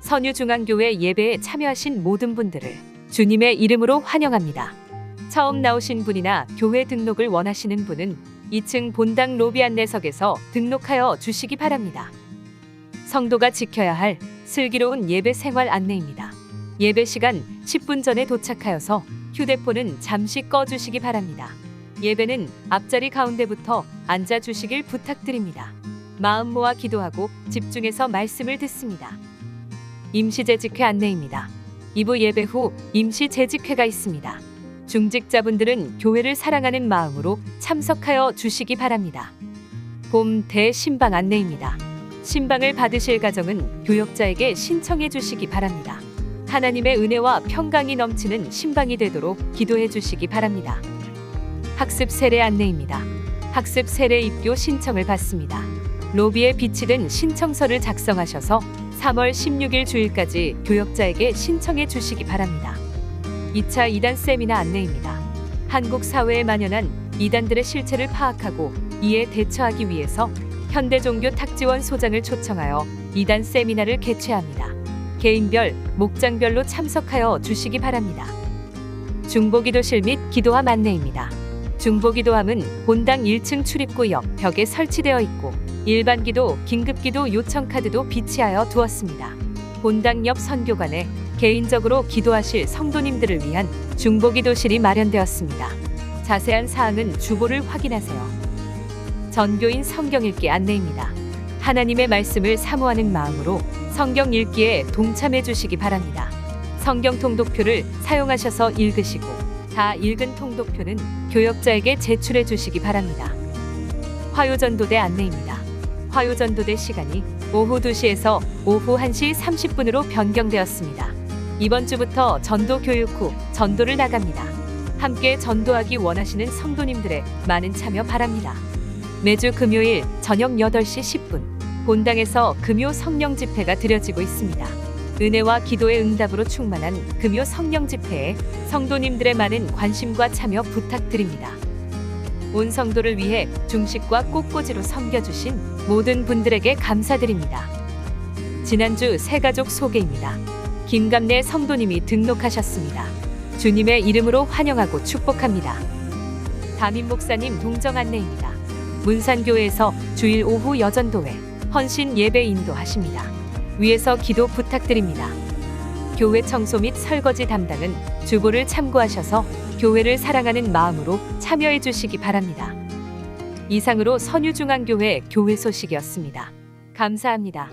선유중앙교회 예배에 참여하신 모든 분들을 주님의 이름으로 환영합니다. 처음 나오신 분이나 교회 등록을 원하시는 분은 2층 본당 로비 안내석에서 등록하여 주시기 바랍니다. 성도가 지켜야 할 슬기로운 예배 생활 안내입니다. 예배 시간 10분 전에 도착하여서 휴대폰은 잠시 꺼주시기 바랍니다. 예배는 앞자리 가운데부터 앉아주시길 부탁드립니다. 마음 모아 기도하고 집중해서 말씀을 듣습니다. 임시재직회 안내입니다. 2부 예배 후 임시재직회가 있습니다. 중직자분들은 교회를 사랑하는 마음으로 참석하여 주시기 바랍니다. 봄 대신방 안내입니다. 신방을 받으실 가정은 교역자에게 신청해 주시기 바랍니다. 하나님의 은혜와 평강이 넘치는 신방이 되도록 기도해 주시기 바랍니다. 학습 세례 안내입니다. 학습 세례 입교 신청을 받습니다. 로비에 비치된 신청서를 작성하셔서 3월 16일 주일까지 교역자에게 신청해 주시기 바랍니다. 2차 이단 세미나 안내입니다. 한국 사회에 만연한 이단들의 실체를 파악하고 이에 대처하기 위해서 현대종교 탁지원 소장을 초청하여 이단 세미나를 개최합니다. 개인별, 목장별로 참석하여 주시기 바랍니다. 중보기도실 및 기도함 안내입니다. 중보기도함은 본당 1층 출입구 옆 벽에 설치되어 있고 일반 기도, 긴급 기도 요청 카드도 비치하여 두었습니다. 본당 옆 선교관에 개인적으로 기도하실 성도님들을 위한 중보 기도실이 마련되었습니다. 자세한 사항은 주보를 확인하세요. 전교인 성경 읽기 안내입니다. 하나님의 말씀을 사모하는 마음으로 성경 읽기에 동참해 주시기 바랍니다. 성경 통독표를 사용하셔서 읽으시고 다 읽은 통독표는 교역자에게 제출해 주시기 바랍니다. 화요전도대 안내입니다. 화요전도대 시간이 오후 2시에서 오후 1시 30분으로 변경되었습니다. 이번 주부터 전도 교육 후 전도를 나갑니다. 함께 전도하기 원하시는 성도님들의 많은 참여 바랍니다. 매주 금요일 저녁 8시 10분 본당에서 금요 성령 집회가 드려지고 있습니다. 은혜와 기도의 응답으로 충만한 금요 성령 집회에 성도님들의 많은 관심과 참여 부탁드립니다. 온 성도를 위해 중식과 꽃꽂이로 섬겨주신 모든 분들에게 감사드립니다. 지난주 새가족 소개입니다. 김감래 성도님이 등록하셨습니다. 주님의 이름으로 환영하고 축복합니다. 담임 목사님 동정 안내입니다. 문산교회에서 주일 오후 여전도회 헌신 예배 인도하십니다. 위에서 기도 부탁드립니다. 교회 청소 및 설거지 담당은 주보를 참고하셔서 교회를 사랑하는 마음으로 참여해 주시기 바랍니다. 이상으로 선유중앙교회 교회 소식이었습니다. 감사합니다.